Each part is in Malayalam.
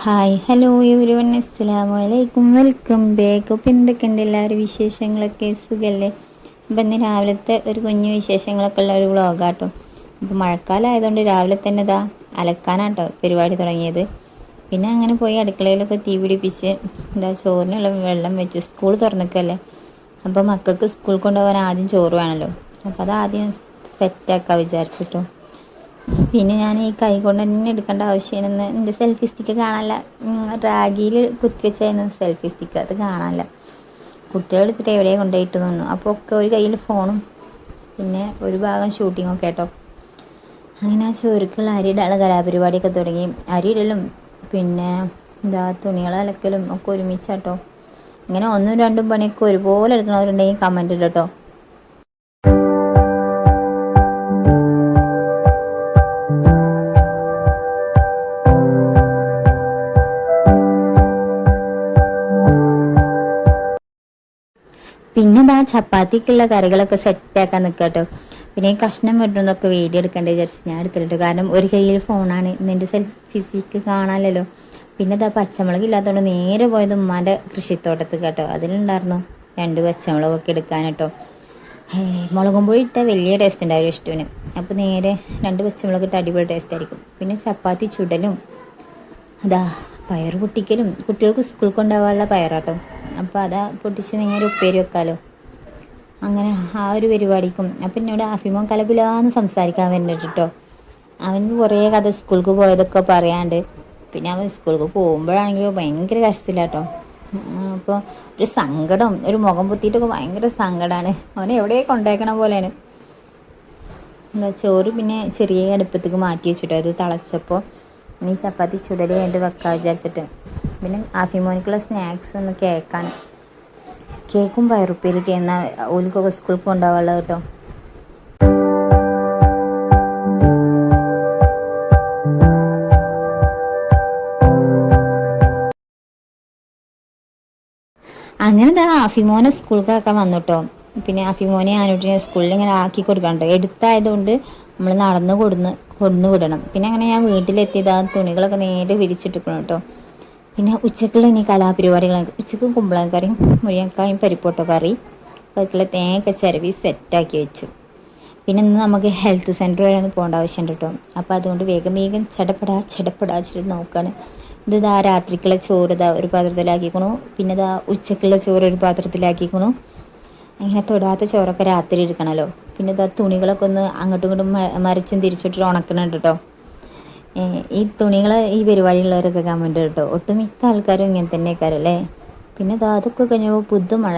ഹായ് ഹലോ എവരിവൺ അസ്സലാമു അലൈക്കും വെൽക്കം ബാക്ക് അപ്പോൾ എന്തൊക്കെയുണ്ട് എല്ലാവരും വിശേഷങ്ങളൊക്കെ? സുഖമല്ലേ അപ്പം ഇന്ന് രാവിലത്തെ ഒരു കുഞ്ഞു വിശേഷങ്ങളൊക്കെ ഉള്ള ഒരു വ്ളോഗാട്ടോ അപ്പോൾ മഴക്കാലം ആയതുകൊണ്ട് രാവിലെ തന്നെ ഇതാ അലക്കാനാട്ടോ പരിപാടി തുടങ്ങിയത്. പിന്നെ അങ്ങനെ പോയി അടുക്കളയിലൊക്കെ തീ പിടിപ്പിച്ച് എന്താ ചോറിനുള്ള വെള്ളം വെച്ച് സ്കൂൾ തുറന്നിക്കല്ലേ? അപ്പോൾ മക്കൾക്ക് സ്കൂൾ കൊണ്ടുപോകാൻ ആദ്യം ചോറ് വേണമല്ലോ അപ്പോൾ അത് ആദ്യം സെറ്റാക്കാൻ വിചാരിച്ചിട്ടോ. പിന്നെ ഞാൻ ഈ കൈ കൊണ്ട് തന്നെ എടുക്കേണ്ട ആവശ്യമെന്ന് എന്റെ സെൽഫി സ്റ്റിക്ക് കാണാനില്ല. റാഗിയിൽ കുത്തിവെച്ചായിരുന്നു സെൽഫി സ്റ്റിക്ക് അത് കാണാനില്ല. കുട്ടികൾ എടുത്തിട്ട് എവിടെയാണ് കൊണ്ടുപോയിട്ട് തോന്നുന്നു അപ്പോൾ ഒക്കെ ഒരു കയ്യിൽ ഫോണും പിന്നെ ഒരു ഭാഗം ഷൂട്ടിങ്ങും ഒക്കെ കേട്ടോ അങ്ങനെ ആ ചോരുക്കുള്ള അരിയിടാനുള്ള കലാപരിപാടിയൊക്കെ തുടങ്ങി. അരിയിടലും പിന്നെ എന്താ തുണികൾ അലക്കലും ഒക്കെ ഒരുമിച്ചാട്ടോ. ഇങ്ങനെ ഒന്നും രണ്ടും പണിയൊക്കെ ഒരുപോലെ എടുക്കണവരുണ്ടെങ്കിൽ കമന്റ് ഇടട്ടോ ചപ്പാത്തിക്കുള്ള കറികളൊക്കെ സെറ്റാക്കാൻ നിൽക്കട്ടോ പിന്നെ ഈ കഷ്ണം വെട്ടുന്നതൊക്കെ വീഡിയോ എടുക്കണ്ടേ വിചാരിച്ച് ഞാൻ എടുത്തിട്ടുണ്ട് കാരണം ഒരു കയ്യിൽ ഫോണാണ്. ഇന്നെന്റെ സെൽഫി കാണാനല്ലോ. പിന്നെ ഇതാ പച്ചമുളക് ഇല്ലാത്തതുകൊണ്ട് നേരെ പോയത് ഉമ്മാന്റെ കൃഷിത്തോട്ടത്ത് കേട്ടോ. അതിലുണ്ടായിരുന്നു രണ്ട് പച്ചമുളകൊക്കെ എടുക്കാൻ കേട്ടോ മുളകും പൊടി ഇട്ട വലിയ ടേസ്റ്റ് ഉണ്ടായിരുന്നു ഇഷ്ടവിന് അപ്പോൾ നേരെ രണ്ട് പച്ചമുളക് ഇട്ട് അടിപൊളി ടേസ്റ്റ് ആയിരിക്കും. പിന്നെ ചപ്പാത്തി ചുടലും. അതാ പയർ പൊട്ടിക്കലും. കുട്ടികൾക്ക് സ്കൂൾ കൊണ്ടുപോകാനുള്ള പയറാട്ടോ. അപ്പോൾ അതാ പൊട്ടിച്ച് നേരെ ഉപ്പേരി വെക്കാലോ. അങ്ങനെ ആ ഒരു പരിപാടിക്കും. അപ്പം എന്നോട് അഫിമോൻ കലപിലാന്ന് സംസാരിക്കാൻ വരുന്നുണ്ട് കേട്ടോ അവന് കുറേ കഥ സ്കൂൾക്ക് പോയതൊക്കെ പറയാണ്ട്. പിന്നെ അവൻ സ്കൂൾക്ക് പോകുമ്പോഴാണെങ്കിലും ഭയങ്കര കരച്ചിലാട്ടോ അപ്പോൾ ഒരു സങ്കടം ഒരു മുഖം പൊത്തിയിട്ടൊക്കെ ഭയങ്കര സങ്കടമാണ് അവനെ എവിടെ കൊണ്ടേക്കണ പോലെയാണ്. എന്താ ചോറ് പിന്നെ ചെറിയ അടുപ്പത്തേക്ക് മാറ്റി വെച്ചിട്ടോ. അത് തിളച്ചപ്പോൾ ഇനി ചപ്പാത്തി ചുടലേ എന്റെ വെക്കാൻ വിചാരിച്ചിട്ട്. പിന്നെ ആഫിമോനിക്കുള്ള സ്നാക്സ് ഒന്ന് കേക്കാണ് കേക്കും പയറുപ്പേരിക്ക് എന്നാൽ ഓലിക്കൊക്കെ സ്കൂളിൽ കൊണ്ടുപോകാനുള്ള കേട്ടോ. അങ്ങനെ എന്താ അഫിമോനെ സ്കൂൾക്കൊക്കെ വന്നിട്ടോ പിന്നെ അഫിമോനെ ആനുട്ടിനെ സ്കൂളിൽ ഇങ്ങനെ ആക്കി കൊടുക്കണ്ടോ എടുത്തായതുകൊണ്ട് നമ്മൾ നടന്ന് കൊടുന്ന് കൊണ്ടു വിടണം. പിന്നെ അങ്ങനെ ഞാൻ വീട്ടിലെത്തിയത് ആ തുണികളൊക്കെ നേരെ വിരിച്ചിട്ടിക്കണം കേട്ടോ. പിന്നെ ഉച്ചക്കുള്ള ഇനി കലാപരിപാടികളൊക്കെ ഉച്ചയ്ക്ക് കുമ്പളക്കറി മുരിങ്ങക്കായും പരിപ്പോട്ടോ കറി അതുപോലെ തേങ്ങ ചിരവി സെറ്റാക്കി വെച്ചു. പിന്നെ ഇന്ന് നമുക്ക് ഹെൽത്ത് സെന്റർ വരെ ഒന്ന് പോകേണ്ട ആവശ്യമുണ്ട് കേട്ടോ. അപ്പോൾ അതുകൊണ്ട് വേഗം വേഗം ചടപ്പടാ ചടപ്പടാ വെച്ചിട്ട് നോക്കുകയാണ് ഇത് ഇതാ രാത്രിക്കുള്ള ചോറ് ഇതാ ഒരു പാത്രത്തിലാക്കിക്കണു. പിന്നെ ഇതാ ഉച്ചക്കുള്ള ചോറ് ഒരു പാത്രത്തിലാക്കിക്കണു. അങ്ങനെ തൊടാത്ത ചോറൊക്കെ രാത്രി എടുക്കണമല്ലോ പിന്നെ ഇതാ തുണികളൊക്കെ ഒന്ന് അങ്ങോട്ടും ഇങ്ങോട്ടും മറിച്ചും തിരിച്ചിട്ട് ഉണക്കണുണ്ട് കേട്ടോ. ഈ തുണികൾ ഈ പരിപാടിയുള്ളവരൊക്കെ കമന്റ് കേട്ടോ ഒട്ടുമിക്ക ആൾക്കാരും ഇങ്ങനെ തന്നെ അല്ലേ? പിന്നെ അതൊക്കെ കഴിഞ്ഞപ്പോൾ പുതുമഴ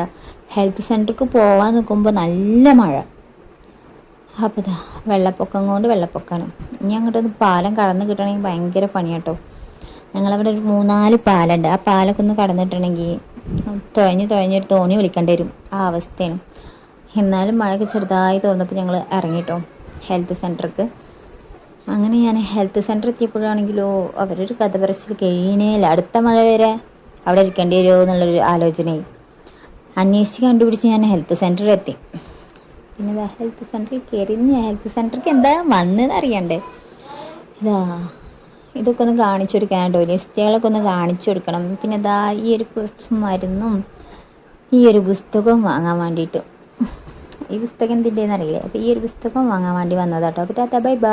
ഹെൽത്ത് സെന്റർക്ക് പോകാൻ നിൽക്കുമ്പോൾ നല്ല മഴ. അപ്പോൾ ഇതാ വെള്ളപ്പൊക്കം കൊണ്ട് വെള്ളപ്പൊക്കമാണ് ഇനി അങ്ങോട്ട് പാലം കടന്ന് കിട്ടണമെങ്കിൽ ഭയങ്കര പണിയാട്ടോ ഞങ്ങളവിടെ ഒരു മൂന്നാൽ പാലുണ്ട്. ആ പാലൊക്കെ ഒന്ന് കടന്നിട്ടുണ്ടെങ്കിൽ തുഴഞ്ഞ് തുഴഞ്ഞൊരു തോണി വിളിക്കേണ്ടി വരും. ആ അവസ്ഥയാണ്. എന്നാലും മഴയൊക്കെ ചെറുതായി തോന്നപ്പോൾ ഞങ്ങൾ ഇറങ്ങിട്ടോ. ഹെൽത്ത് സെന്റർക്ക് അങ്ങനെ ഞാൻ ഹെൽത്ത് സെന്റർ എത്തിയപ്പോഴാണെങ്കിലോ അവരൊരു കഥ പറച്ചിൽ കഴിയണേല അടുത്ത മഴ വരെ അവിടെ ഇരിക്കേണ്ടി വരുമോ എന്നുള്ളൊരു ആലോചനയായി. അന്വേഷിച്ച് കണ്ടുപിടിച്ച് ഞാൻ ഹെൽത്ത് സെന്ററിൽ എത്തി. പിന്നെ ഹെൽത്ത് സെന്ററിൽ കയറി. ഞാൻ ഹെൽത്ത് സെന്റർക്ക് എന്താ വന്നതെന്ന് അറിയണ്ടേ? ഇതാ ഇതൊക്കെ ഒന്ന് കാണിച്ചു കൊടുക്കാനുണ്ടോ ലിസ്റ്റുകളൊക്കെ ഒന്ന് കാണിച്ചു കൊടുക്കണം. പിന്നെ ഇതാ ഈ ഒരു കുറച്ച് മരുന്നും ഈ ഒരു പുസ്തകവും വാങ്ങാൻ വേണ്ടിയിട്ട്. ഈ പുസ്തകം എന്തിന്റെയെന്ന് അറിയില്ലേ. അപ്പോൾ ഈ ഒരു പുസ്തകം വാങ്ങാൻ വേണ്ടി വന്നതാട്ടോ. അപ്പോൾ ടാറ്റ ബൈ ബൈ.